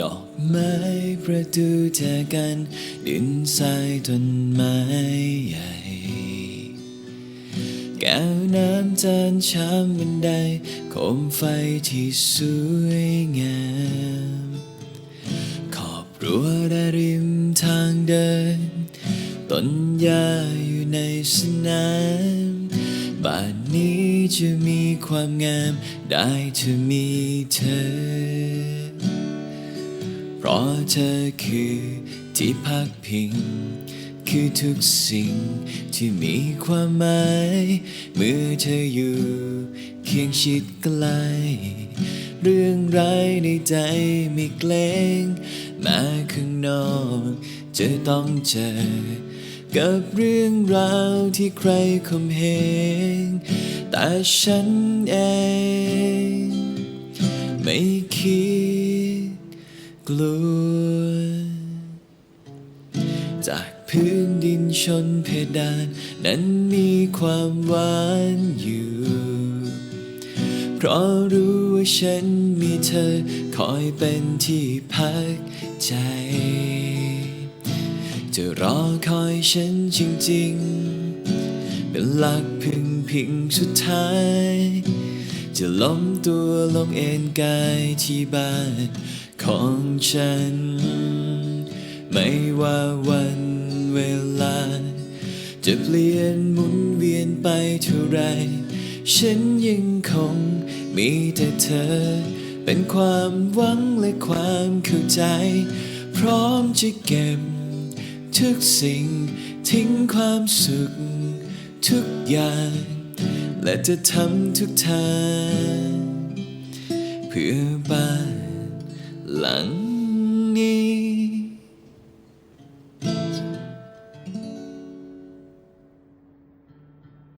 ดอกไม้ประตูแจกัน ดินทรายต้นไม้ใหญ่ แก้วน้ำจานชามบันไดโคมไฟที่สวยงามขอบรั้วและริมทางเดิน ต้นหญ้าอยู่ในสนามบ้านนี้จะมีความงามได้ถ้ามีเธอ เพราะเธอคือที่พักพิง คือทุกสิ่งที่มีความหมาย เมื่อเธออยู่เคียงชิดใกล้เรื่องร้ายในใจไม่เกรงม้ข้างนอกจะต้องเจอ กับเรื่องราวที่ใครข่มเหงแต่ฉันเอง ไม่คิด กลัว จากพื้นดินชนเพดาน นั้นมีความหวานอยู่ เพราะรู้ว่าฉันมีเธอ คอยเป็นที่พักใจ จะรอคอยฉันจริง ๆ เป็นหลักพึ่งพิงสุดท้ายจะล้มตัวลงเอนกายที่บ้าน ของฉัน ไม่ว่าวันเวลา จะเปลี่ยนหมุนเวียนไปเท่าไร ฉันยังคงมีแต่เธอ เป็นความหวังและความเข้าใจ พร้อมจะเก็บ ทุกสิ่งทิ้งความสุข ทุกอย่าง และจะทำทุกทาง เพื่อบ้าน หลัง